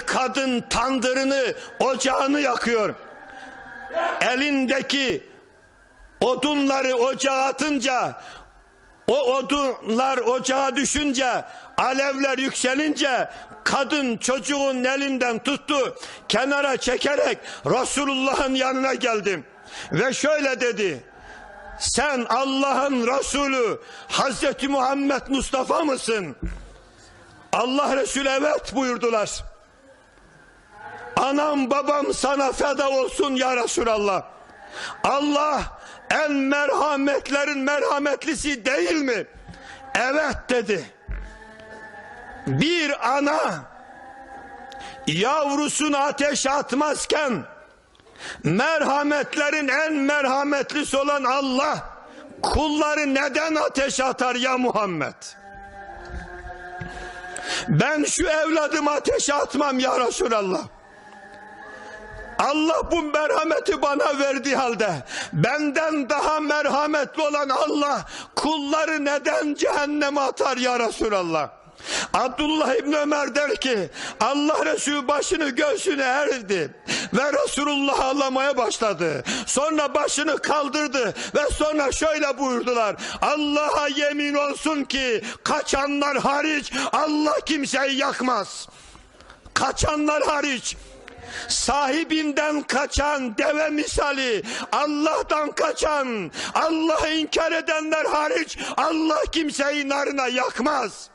Kadın tandırını, ocağını yakıyor. Elindeki odunları ocağa atınca o odunlar ocağa düşünce alevler yükselince kadın çocuğun elinden tuttu kenara çekerek Resulullah'ın yanına geldim ve şöyle dedi sen Allah'ın Resulü Hazreti Muhammed Mustafa mısın? Allah Resulü evet buyurdular. Anam babam sana feda olsun ya Resulallah. Allah en merhametlerin merhametlisi değil mi? Evet dedi. Bir ana yavrusunu ateşe atmazken merhametlerin en merhametlisi olan Allah kulları neden ateşe atar ya Muhammed? Ben şu evladımı ateşe atmam ya Resulallah. Allah bu merhameti bana verdiği halde benden daha merhametli olan Allah kulları neden cehenneme atar ya Resulallah? Abdullah İbni Ömer der ki Allah Resulü başını göğsüne erdi ve Resulullah ağlamaya başladı. Sonra başını kaldırdı ve sonra şöyle buyurdular. Allah'a yemin olsun ki kaçanlar hariç Allah kimseyi yakmaz. Kaçanlar hariç sahibinden kaçan deve misali Allah'tan kaçan Allah'ı inkar edenler hariç Allah kimseyi narına yakmaz.